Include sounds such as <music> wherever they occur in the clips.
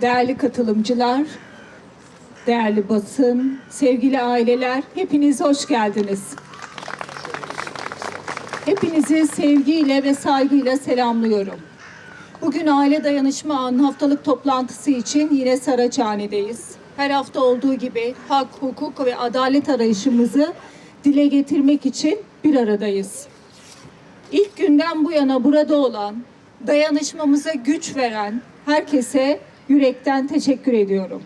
değerli katılımcılar, değerli basın, sevgili aileler, hepiniz hoş geldiniz. Hepinizi sevgiyle ve saygıyla selamlıyorum. Bugün Aile Dayanışma Ağı'nın haftalık toplantısı için yine Saraçhane'deyiz. Her hafta olduğu gibi hak, hukuk ve adalet arayışımızı dile getirmek için bir aradayız. İlk günden bu yana burada olan, dayanışmamıza güç veren herkese yürekten teşekkür ediyorum.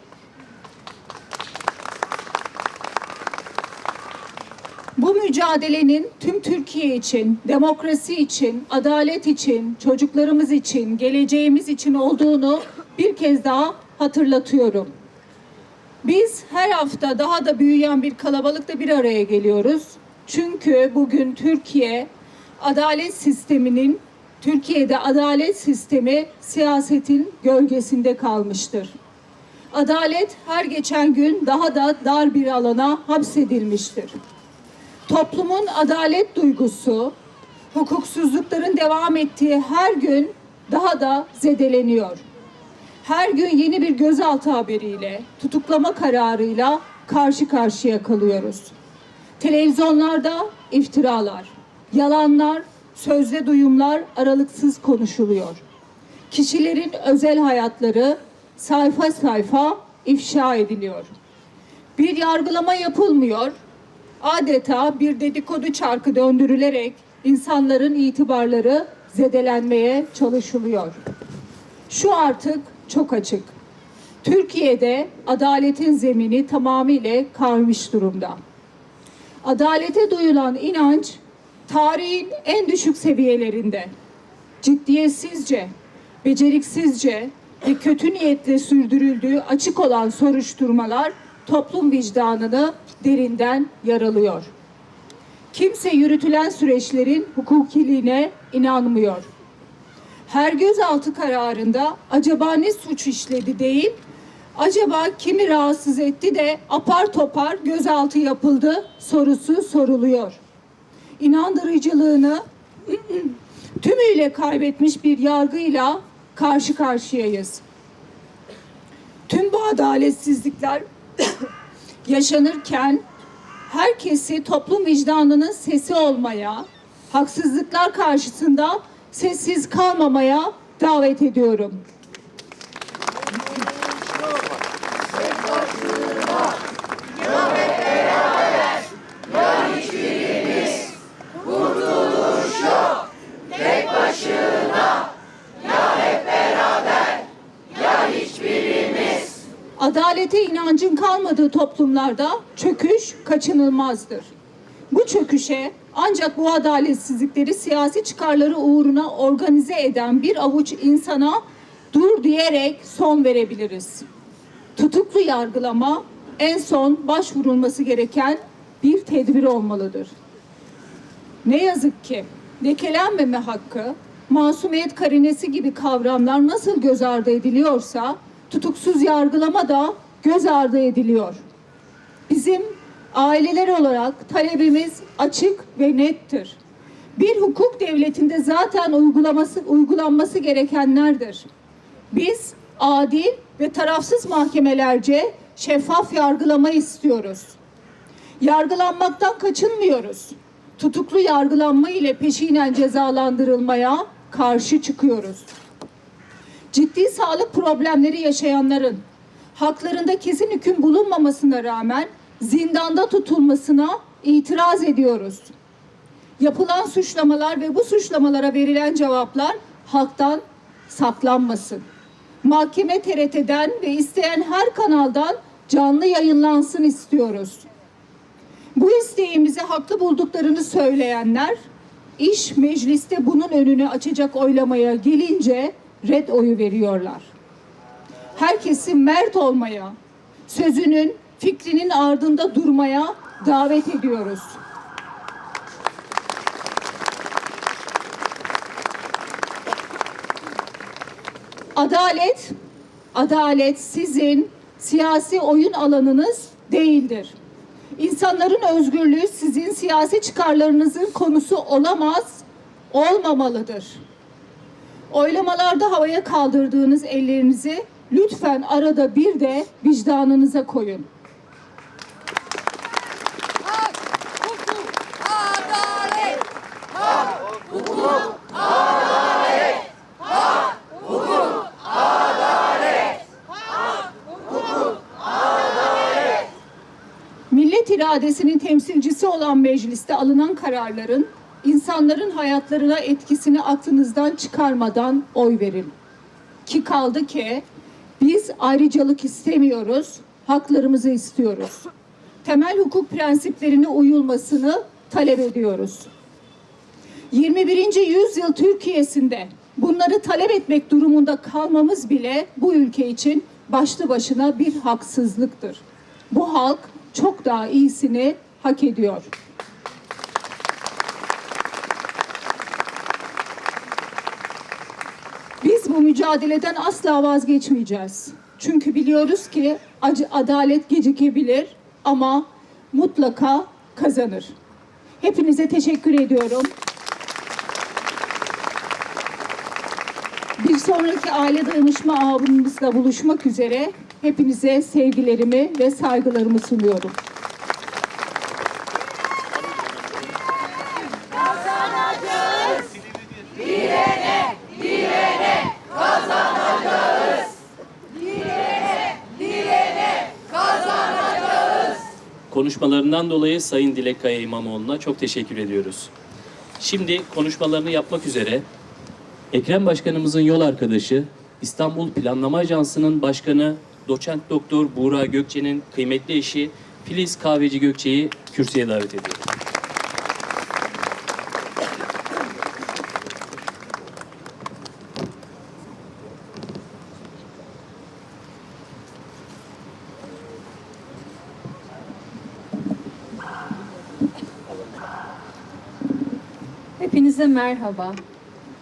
Bu mücadelenin tüm Türkiye için, demokrasi için, adalet için, çocuklarımız için, geleceğimiz için olduğunu bir kez daha hatırlatıyorum. Biz her hafta daha da büyüyen bir kalabalıkla bir araya geliyoruz. Çünkü bugün Türkiye adalet sisteminin Türkiye'de adalet sistemi siyasetin gölgesinde kalmıştır. Adalet her geçen gün daha da dar bir alana hapsedilmiştir. Toplumun adalet duygusu, hukuksuzlukların devam ettiği her gün daha da zedeleniyor. Her gün yeni bir gözaltı haberiyle, tutuklama kararıyla karşı karşıya kalıyoruz. Televizyonlarda iftiralar, yalanlar, sözde duyumlar aralıksız konuşuluyor. Kişilerin özel hayatları sayfa sayfa ifşa ediliyor. Bir yargılama yapılmıyor. Adeta bir dedikodu çarkı döndürülerek insanların itibarları zedelenmeye çalışılıyor. Şu artık çok açık. Türkiye'de adaletin zemini tamamıyla kaymış durumda. Adalete duyulan inanç tarihin en düşük seviyelerinde. Ciddiyetsizce, beceriksizce ve kötü niyetle sürdürüldüğü açık olan soruşturmalar toplum vicdanını derinden yaralıyor. Kimse yürütülen süreçlerin hukukiliğine inanmıyor. Her gözaltı kararında acaba ne suç işledi değil, acaba kimi rahatsız etti de apar topar gözaltı yapıldı sorusu soruluyor. İnandırıcılığını tümüyle kaybetmiş bir yargıyla karşı karşıyayız. Tüm bu adaletsizlikler <coughs> yaşanırken herkesi toplum vicdanının sesi olmaya, haksızlıklar karşısında sessiz kalmamaya davet ediyorum. İnancın kalmadığı toplumlarda çöküş kaçınılmazdır. Bu çöküşe ancak bu adaletsizlikleri siyasi çıkarları uğruna organize eden bir avuç insana dur diyerek son verebiliriz. Tutuklu yargılama en son başvurulması gereken bir tedbir olmalıdır. Ne yazık ki lekelenmeme hakkı, masumiyet karinesi gibi kavramlar nasıl göz ardı ediliyorsa tutuksuz yargılama da göz ardı ediliyor. Bizim aileler olarak talebimiz açık ve nettir. Bir hukuk devletinde zaten uygulaması uygulanması gerekenlerdir. Biz adil ve tarafsız mahkemelerce şeffaf yargılama istiyoruz. Yargılanmaktan kaçınmıyoruz. Tutuklu yargılanma ile peşinen cezalandırılmaya karşı çıkıyoruz ciddi sağlık problemleri yaşayanların haklarında kesin hüküm bulunmamasına rağmen zindanda tutulmasına itiraz ediyoruz. Yapılan suçlamalar ve bu suçlamalara verilen cevaplar halktan saklanmasın. Mahkeme TRT'den ve isteyen her kanaldan canlı yayınlansın istiyoruz. Bu isteğimizi haklı bulduklarını söyleyenler iş mecliste bunun önünü açacak oylamaya gelince red oyu veriyorlar. Herkesi mert olmaya, sözünün, fikrinin ardında durmaya davet ediyoruz. Adalet, adalet sizin siyasi oyun alanınız değildir. İnsanların özgürlüğü sizin siyasi çıkarlarınızın konusu olamaz, olmamalıdır. Oylamalarda havaya kaldırdığınız ellerinizi lütfen arada bir de vicdanınıza koyun. Hak, hukuk, adalet. Millet iradesinin temsilcisi olan mecliste alınan kararların insanların hayatlarına etkisini aklınızdan çıkarmadan oy verin. Ki kaldı ki biz ayrıcalık istemiyoruz, haklarımızı istiyoruz. Temel hukuk prensiplerine uyulmasını talep ediyoruz. 21. yüzyıl Türkiye'sinde bunları talep etmek durumunda kalmamız bile bu ülke için başlı başına bir haksızlıktır. Bu halk çok daha iyisini hak ediyor. Bu mücadeleden asla vazgeçmeyeceğiz. Çünkü biliyoruz ki acı adalet gecikebilir ama mutlaka kazanır. Hepinize teşekkür ediyorum. Bir sonraki aile dayanışma ağımızla buluşmak üzere hepinize sevgilerimi ve saygılarımı sunuyorum. Konuşmalarından dolayı Sayın Dilek Kaya İmamoğlu'na çok teşekkür ediyoruz. Şimdi konuşmalarını yapmak üzere Ekrem Başkanımızın yol arkadaşı, İstanbul Planlama Ajansı'nın başkanı Doçent Doktor Buğra Gökçe'nin kıymetli eşi Filiz Kahveci Gökçe'yi kürsüye davet ediyorum. Hepinize merhaba.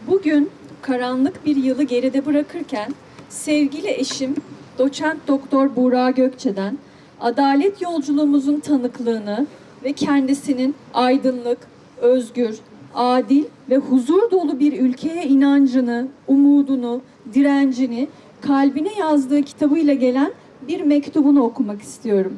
Bugün karanlık bir yılı geride bırakırken sevgili eşim doçent doktor Buğra Gökçe'den adalet yolculuğumuzun tanıklığını ve kendisinin aydınlık, özgür, adil ve huzur dolu bir ülkeye inancını, umudunu, direncini kalbine yazdığı kitabıyla gelen bir mektubunu okumak istiyorum.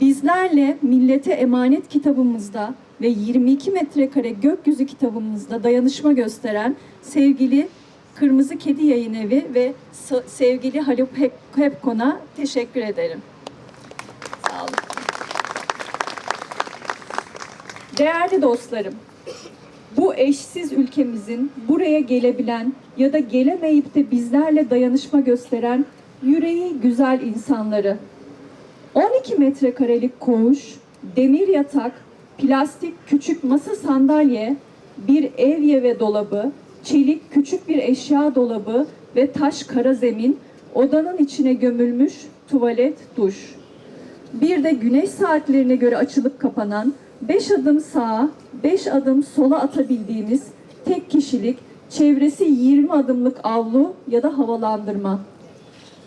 Bizlerle Millete Emanet kitabımızda ve 22 metrekare gökyüzü kitabımızda dayanışma gösteren sevgili Kırmızı Kedi Yayın Evi ve sevgili Haluk Hep- Hepkon'a teşekkür ederim. Sağ olun. Değerli dostlarım, bu eşsiz ülkemizin buraya gelebilen ya da gelemeyip de bizlerle dayanışma gösteren yüreği güzel insanları, 12 metrekarelik koğuş, demir yatak, plastik küçük masa sandalye, bir evye ve dolabı, çelik küçük bir eşya dolabı ve taş kara zemin, odanın içine gömülmüş tuvalet, duş. Bir de güneş saatlerine göre açılıp kapanan 5 adım sağa, 5 adım sola atabildiğimiz tek kişilik, çevresi 20 adımlık avlu ya da havalandırma.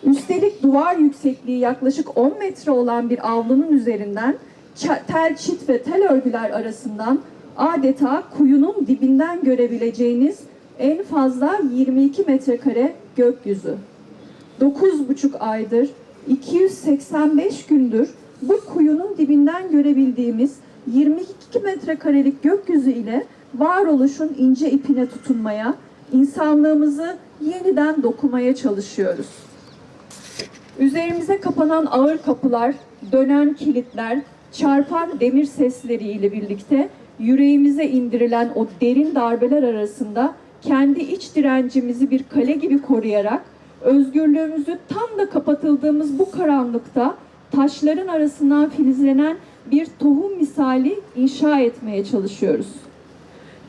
Üstelik duvar yüksekliği yaklaşık 10 metre olan bir avlunun üzerinden tel çit ve tel örgüler arasından adeta kuyunun dibinden görebileceğiniz en fazla 22 metrekare gökyüzü. 9,5 aydır, 285 gündür bu kuyunun dibinden görebildiğimiz 22 metrekarelik gökyüzü ile varoluşun ince ipine tutunmaya, insanlığımızı yeniden dokumaya çalışıyoruz. Üzerimize kapanan ağır kapılar, dönen kilitler, çarpan demir sesleriyle birlikte yüreğimize indirilen o derin darbeler arasında kendi iç direncimizi bir kale gibi koruyarak özgürlüğümüzü tam da kapatıldığımız bu karanlıkta taşların arasından filizlenen bir tohum misali inşa etmeye çalışıyoruz.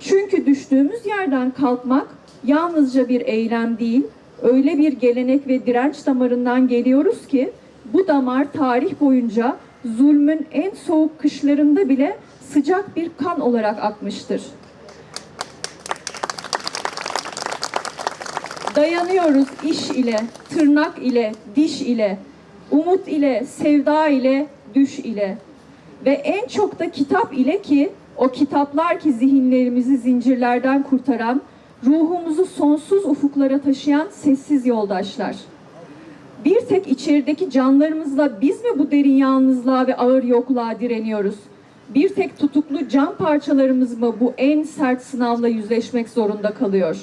Çünkü düştüğümüz yerden kalkmak yalnızca bir eylem değil, öyle bir gelenek ve direnç damarından geliyoruz ki bu damar tarih boyunca zulmün en soğuk kışlarında bile sıcak bir kan olarak akmıştır. Dayanıyoruz iş ile, tırnak ile, diş ile, umut ile, sevda ile, düş ile ve en çok da kitap ile ki o kitaplar ki zihinlerimizi zincirlerden kurtaran, ruhumuzu sonsuz ufuklara taşıyan sessiz yoldaşlar. tek içerideki canlarımızla biz mi bu derin yalnızlığa ve ağır yokluğa direniyoruz? Bir tek tutuklu can parçalarımız mı bu en sert sınavla yüzleşmek zorunda kalıyor?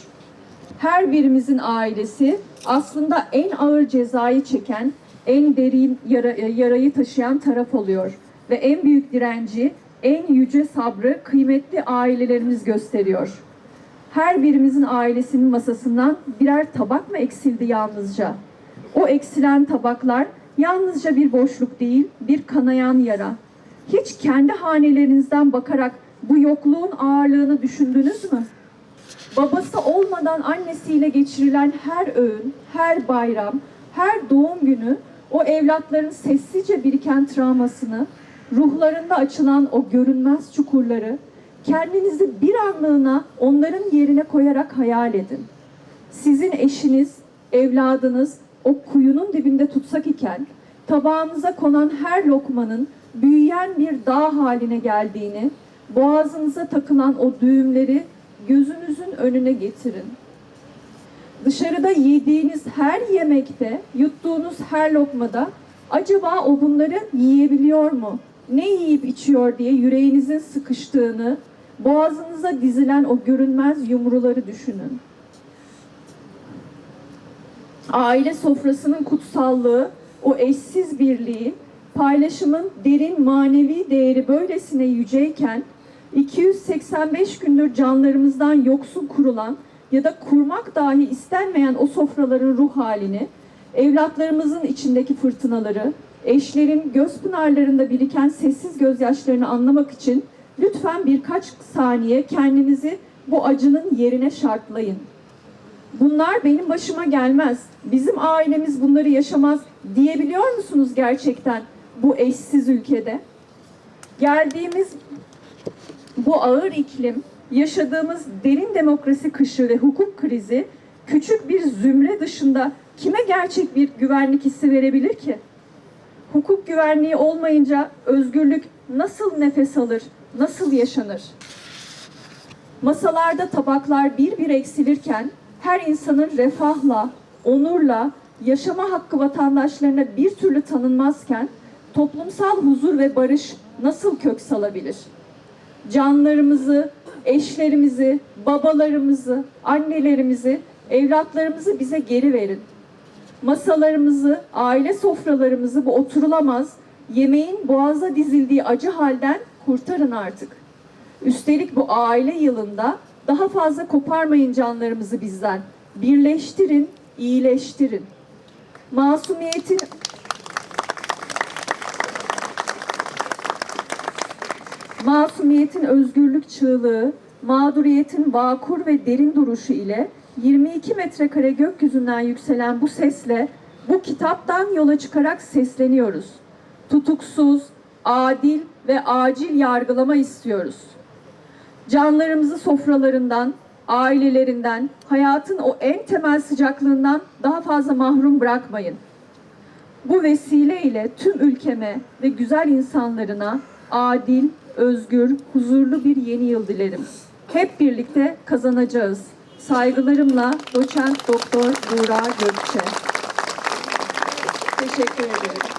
Her birimizin ailesi aslında en ağır cezayı çeken, en derin yara- yarayı taşıyan taraf oluyor. Ve en büyük direnci, en yüce sabrı kıymetli ailelerimiz gösteriyor. Her birimizin ailesinin masasından birer tabak mı eksildi yalnızca? O eksilen tabaklar yalnızca bir boşluk değil, bir kanayan yara. Hiç kendi hanelerinizden bakarak bu yokluğun ağırlığını düşündünüz mü? Babası olmadan annesiyle geçirilen her öğün, her bayram, her doğum günü o evlatların sessizce biriken travmasını, ruhlarında açılan o görünmez çukurları, kendinizi bir anlığına onların yerine koyarak hayal edin. Sizin eşiniz, evladınız o kuyunun dibinde tutsak iken tabağınıza konan her lokmanın büyüyen bir dağ haline geldiğini, boğazınıza takılan o düğümleri gözünüzün önüne getirin. Dışarıda yediğiniz her yemekte, yuttuğunuz her lokmada acaba o bunları yiyebiliyor mu? Ne yiyip içiyor diye yüreğinizin sıkıştığını, boğazınıza dizilen o görünmez yumruları düşünün. Aile sofrasının kutsallığı, o eşsiz birliği, paylaşımın derin manevi değeri böylesine yüceyken 285 gündür canlarımızdan yoksun kurulan ya da kurmak dahi istenmeyen o sofraların ruh halini, evlatlarımızın içindeki fırtınaları, eşlerin göz pınarlarında biriken sessiz gözyaşlarını anlamak için lütfen birkaç saniye kendinizi bu acının yerine şartlayın. Bunlar benim başıma gelmez. Bizim ailemiz bunları yaşamaz diyebiliyor musunuz gerçekten bu eşsiz ülkede? Geldiğimiz bu ağır iklim, yaşadığımız derin demokrasi kışı ve hukuk krizi küçük bir zümre dışında kime gerçek bir güvenlik hissi verebilir ki? Hukuk güvenliği olmayınca özgürlük nasıl nefes alır, nasıl yaşanır? Masalarda tabaklar bir bir eksilirken her insanın refahla, onurla, yaşama hakkı vatandaşlarına bir türlü tanınmazken toplumsal huzur ve barış nasıl kök salabilir? Canlarımızı, eşlerimizi, babalarımızı, annelerimizi, evlatlarımızı bize geri verin. Masalarımızı, aile sofralarımızı bu oturulamaz, yemeğin boğaza dizildiği acı halden kurtarın artık. Üstelik bu aile yılında daha fazla koparmayın canlarımızı bizden. Birleştirin, iyileştirin. Masumiyetin Masumiyetin özgürlük çığlığı, mağduriyetin vakur ve derin duruşu ile 22 metrekare gökyüzünden yükselen bu sesle bu kitaptan yola çıkarak sesleniyoruz. Tutuksuz, adil ve acil yargılama istiyoruz. Canlarımızı sofralarından, ailelerinden, hayatın o en temel sıcaklığından daha fazla mahrum bırakmayın. Bu vesileyle tüm ülkeme ve güzel insanlarına adil, özgür, huzurlu bir yeni yıl dilerim. Hep birlikte kazanacağız. Saygılarımla doçent doktor Buğra Gökçe. Teşekkür ederim.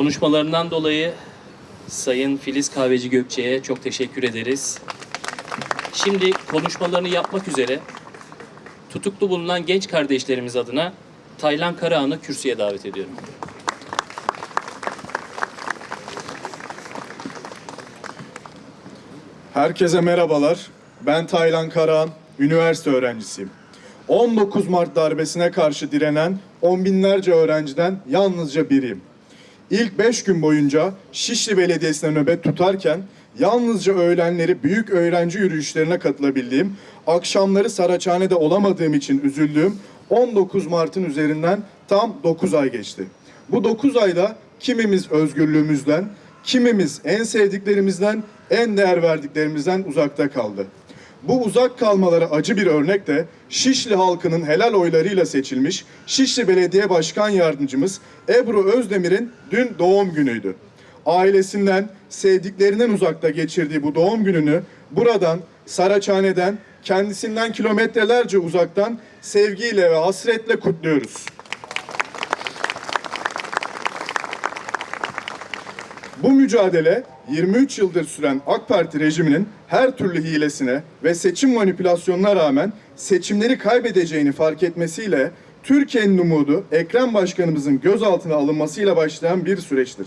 Konuşmalarından dolayı Sayın Filiz Kahveci Gökçe'ye çok teşekkür ederiz. Şimdi konuşmalarını yapmak üzere tutuklu bulunan genç kardeşlerimiz adına Taylan Karahan'ı kürsüye davet ediyorum. Herkese merhabalar. Ben Taylan Karahan, üniversite öğrencisiyim. 19 Mart darbesine karşı direnen on binlerce öğrenciden yalnızca biriyim. İlk 5 gün boyunca Şişli Belediyesi'ne nöbet tutarken yalnızca öğlenleri büyük öğrenci yürüyüşlerine katılabildiğim, akşamları Saraçhane'de olamadığım için üzüldüğüm 19 Mart'ın üzerinden tam 9 ay geçti. Bu 9 ayda kimimiz özgürlüğümüzden, kimimiz en sevdiklerimizden, en değer verdiklerimizden uzakta kaldı. Bu uzak kalmalara acı bir örnek de Şişli halkının helal oylarıyla seçilmiş Şişli Belediye Başkan Yardımcımız Ebru Özdemir'in dün doğum günüydü. Ailesinden, sevdiklerinden uzakta geçirdiği bu doğum gününü buradan, Saraçhane'den, kendisinden kilometrelerce uzaktan sevgiyle ve hasretle kutluyoruz. Bu mücadele 23 yıldır süren AK Parti rejiminin her türlü hilesine ve seçim manipülasyonuna rağmen seçimleri kaybedeceğini fark etmesiyle Türkiye'nin umudu Ekrem Başkanımızın gözaltına alınmasıyla başlayan bir süreçtir.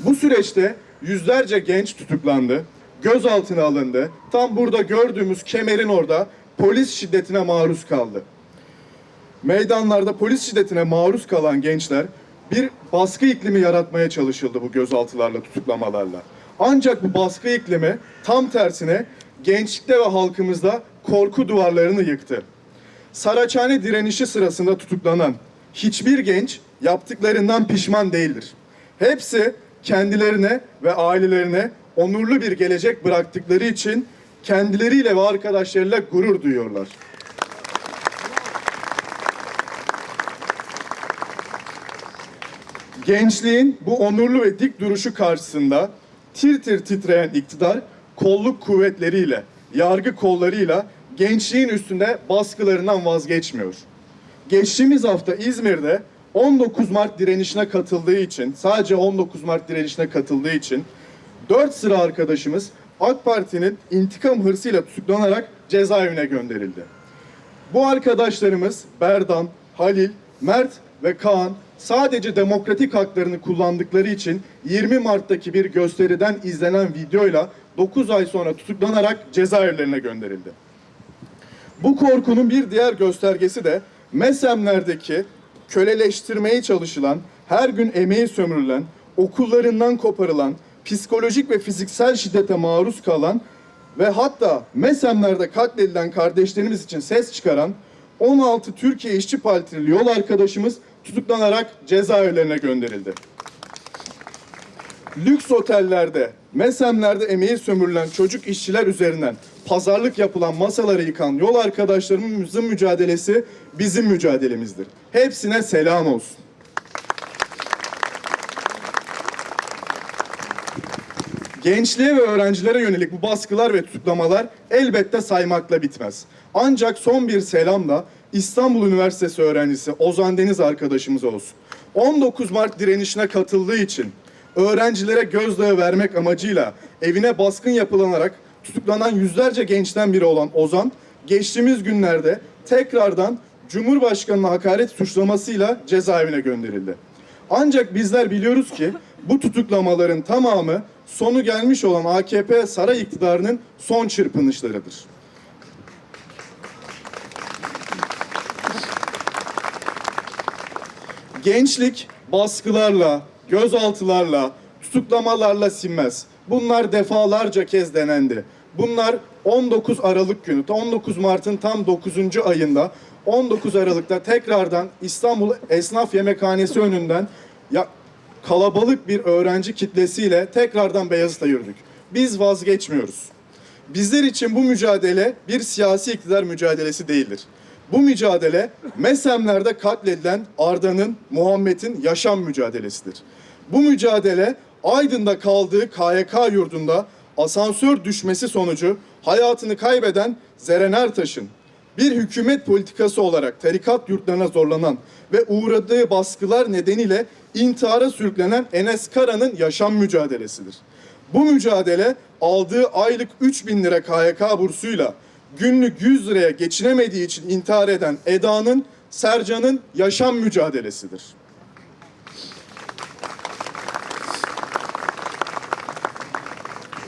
Bu süreçte yüzlerce genç tutuklandı, gözaltına alındı. Tam burada gördüğümüz kemerin orada polis şiddetine maruz kaldı meydanlarda polis şiddetine maruz kalan gençler bir baskı iklimi yaratmaya çalışıldı bu gözaltılarla, tutuklamalarla. Ancak bu baskı iklimi tam tersine gençlikte ve halkımızda korku duvarlarını yıktı. Saraçhane direnişi sırasında tutuklanan hiçbir genç yaptıklarından pişman değildir. Hepsi kendilerine ve ailelerine onurlu bir gelecek bıraktıkları için kendileriyle ve arkadaşlarıyla gurur duyuyorlar. Gençliğin bu onurlu ve dik duruşu karşısında tir tir titreyen iktidar kolluk kuvvetleriyle, yargı kollarıyla gençliğin üstünde baskılarından vazgeçmiyor. Geçtiğimiz hafta İzmir'de 19 Mart direnişine katıldığı için, sadece 19 Mart direnişine katıldığı için 4 sıra arkadaşımız AK Parti'nin intikam hırsıyla tutuklanarak cezaevine gönderildi. Bu arkadaşlarımız Berdan, Halil, Mert ve Kaan sadece demokratik haklarını kullandıkları için 20 Mart'taki bir gösteriden izlenen videoyla 9 ay sonra tutuklanarak cezaevlerine gönderildi. Bu korkunun bir diğer göstergesi de Mesemler'deki köleleştirmeye çalışılan, her gün emeği sömürülen, okullarından koparılan, psikolojik ve fiziksel şiddete maruz kalan ve hatta Mesemler'de katledilen kardeşlerimiz için ses çıkaran 16 Türkiye İşçi Partili yol arkadaşımız tutuklanarak cezaevlerine gönderildi. Lüks otellerde, mesemlerde emeği sömürülen çocuk işçiler üzerinden pazarlık yapılan masaları yıkan yol arkadaşlarımızın mücadelesi bizim mücadelemizdir. Hepsine selam olsun. Gençliğe ve öğrencilere yönelik bu baskılar ve tutuklamalar elbette saymakla bitmez. Ancak son bir selam da İstanbul Üniversitesi öğrencisi Ozan Deniz arkadaşımız olsun. 19 Mart direnişine katıldığı için öğrencilere gözdağı vermek amacıyla evine baskın yapılanarak tutuklanan yüzlerce gençten biri olan Ozan, geçtiğimiz günlerde tekrardan Cumhurbaşkanı'na hakaret suçlamasıyla cezaevine gönderildi. Ancak bizler biliyoruz ki bu tutuklamaların tamamı sonu gelmiş olan AKP saray iktidarının son çırpınışlarıdır. Gençlik baskılarla, gözaltılarla, tutuklamalarla sinmez. Bunlar defalarca kez denendi. Bunlar 19 Aralık günü, 19 Mart'ın tam 9. ayında 19 Aralık'ta tekrardan İstanbul Esnaf Yemekhanesi önünden ya kalabalık bir öğrenci kitlesiyle tekrardan Beyazıt'a yürüdük. Biz vazgeçmiyoruz. Bizler için bu mücadele bir siyasi iktidar mücadelesi değildir. Bu mücadele Mesemler'de katledilen Arda'nın, Muhammed'in yaşam mücadelesidir. Bu mücadele Aydın'da kaldığı KYK yurdunda asansör düşmesi sonucu hayatını kaybeden Zeren Ertaş'ın bir hükümet politikası olarak tarikat yurtlarına zorlanan ve uğradığı baskılar nedeniyle intihara sürüklenen Enes Kara'nın yaşam mücadelesidir. Bu mücadele aldığı aylık 3000 lira KYK bursuyla günlük 100 liraya geçinemediği için intihar eden Eda'nın, Sercan'ın yaşam mücadelesidir.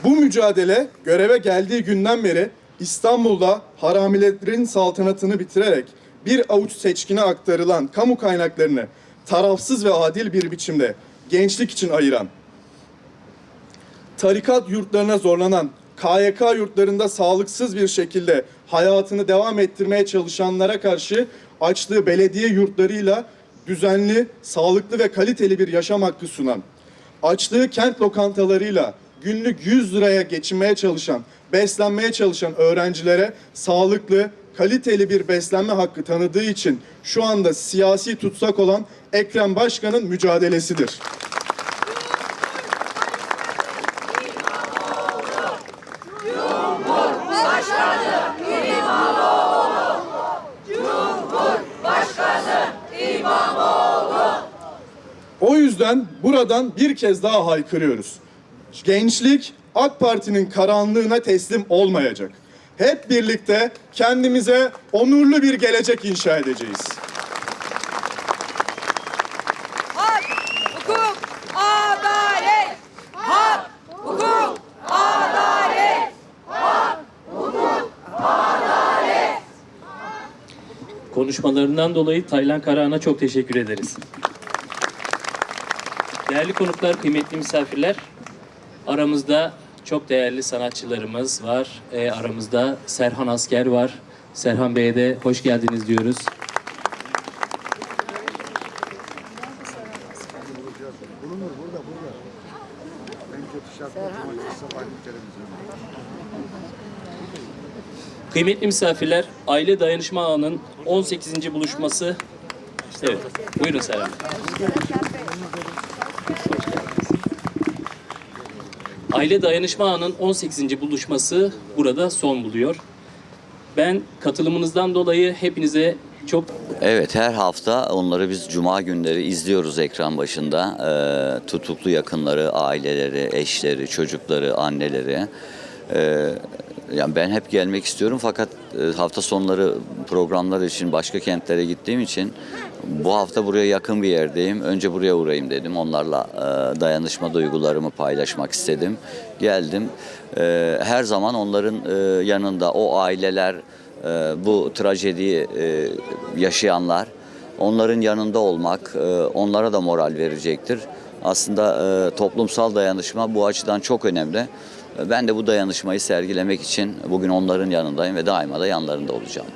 Bu mücadele göreve geldiği günden beri İstanbul'da haramilerin saltanatını bitirerek bir avuç seçkine aktarılan kamu kaynaklarını tarafsız ve adil bir biçimde gençlik için ayıran, tarikat yurtlarına zorlanan, KYK yurtlarında sağlıksız bir şekilde hayatını devam ettirmeye çalışanlara karşı açtığı belediye yurtlarıyla düzenli, sağlıklı ve kaliteli bir yaşam hakkı sunan, açtığı kent lokantalarıyla günlük 100 liraya geçinmeye çalışan, beslenmeye çalışan öğrencilere sağlıklı, kaliteli bir beslenme hakkı tanıdığı için şu anda siyasi tutsak olan Ekrem Başkan'ın mücadelesidir. Yüzden buradan bir kez daha haykırıyoruz. Gençlik AK Parti'nin karanlığına teslim olmayacak. Hep birlikte kendimize onurlu bir gelecek inşa edeceğiz. Hak, hukuk, adalet. Hak, hukuk, adalet. Konuşmalarından dolayı Taylan Karahan'a çok teşekkür ederiz. Değerli konuklar, kıymetli misafirler, aramızda çok değerli sanatçılarımız var. Ee, aramızda Serhan Asker var. Serhan Bey'e de hoş geldiniz diyoruz. Kıymetli misafirler, Aile Dayanışma Ağı'nın 18. buluşması... Evet, buyurun Serhan. Aile Dayanışma Ağı'nın 18. buluşması burada son buluyor. Ben katılımınızdan dolayı hepinize çok Evet her hafta onları biz cuma günleri izliyoruz ekran başında. Ee, tutuklu yakınları, aileleri, eşleri, çocukları, anneleri. Ee, yani ben hep gelmek istiyorum fakat e, hafta sonları programlar için başka kentlere gittiğim için bu hafta buraya yakın bir yerdeyim. Önce buraya uğrayayım dedim. Onlarla e, dayanışma duygularımı paylaşmak istedim. Geldim. Ee, her zaman onların e, yanında o aileler, e, bu trajediyi e, yaşayanlar, onların yanında olmak e, onlara da moral verecektir. Aslında e, toplumsal dayanışma bu açıdan çok önemli. Ben de bu dayanışmayı sergilemek için bugün onların yanındayım ve daima da yanlarında olacağım.